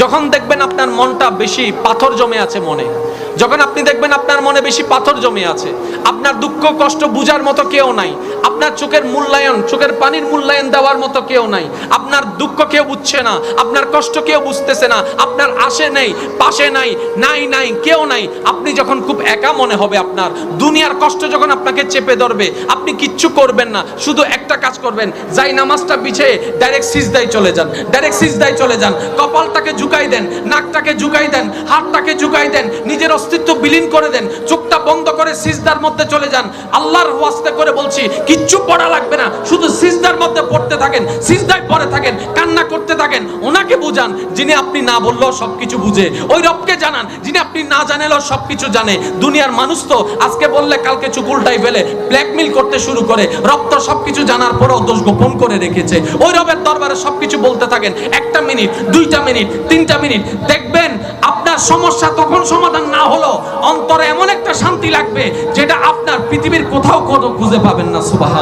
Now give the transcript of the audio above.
যখন দেখবেন আপনার মনটা বেশি পাথর জমে আছে মনে, যখন আপনি দেখবেন আপনার মনে বেশি পাথর জমে আছে, আপনার দুঃখ কষ্ট বুঝার মতো কেউ নাই, আপনার চোখের মূল্যায়ন, চোখের পানির মূল্যায়ন দেওয়ার মতো কেউ নাই, আপনার দুঃখ কেউ বুঝছে না, আপনার কষ্ট কেউ বুঝতেছে না, আপনার আশে নেই, পাশে নাই নাই নাই, কেউ নাই, আপনি যখন খুব একা মনে হবে আপনার, দুনিয়ার কষ্ট যখন আপনাকে চেপে ধরবে, আপনি কিচ্ছু করবেন না, শুধু একটা কাজ করবেন, যাই নামাজটা পিছিয়ে ডাইরেক্ট সিজদায় চলে যান ডাইরেক্ট সিজদায় চলে যান, কপালটাকে ঝুঁকাই দেন, নাকটাকে ঝুঁকাই দেন, হাতটাকে ঝুঁকাই দেন, নিজের অস্তিত্ব বিলীন করে দেন, চোখটা বন্ধ করে সিজদার মধ্যে চলে যান। আল্লাহর ওয়াস্তে করে বলছি, কিচ্ছু পড়া লাগবে না, শুধু সিজদার মধ্যে পড়তে থাকেন পড়ে থাকেন, কান্না করতে থাকেন, ওনাকে বুঝান, যিনি আপনি না বললেও সবকিছু বুঝে। ওই রবকে জানান, যিনি আপনি না জানেলেও সবকিছু জানে। দুনিয়ার মানুষ তো আজকে বললে, কালকে চুকুলটাই ফেলে ব্ল্যাকমেল করতে শুরু করে। রব তো সবকিছু জানার পরেও দোষ গোপন করে রেখেছে। ওই রবের দরবারে সবকিছু বলতে থাকেন, একটা মিনিট, দুইটা মিনিট, তিনটা মিনিট। দেখবেন, আপনার সমস্যা তখন সমাধান না হলো, অন্তরে এমন একটা শান্তি লাগবে, যেটা আপনার পৃথিবীর কোথাও কোনো খুঁজে পাবেন না সুবাহ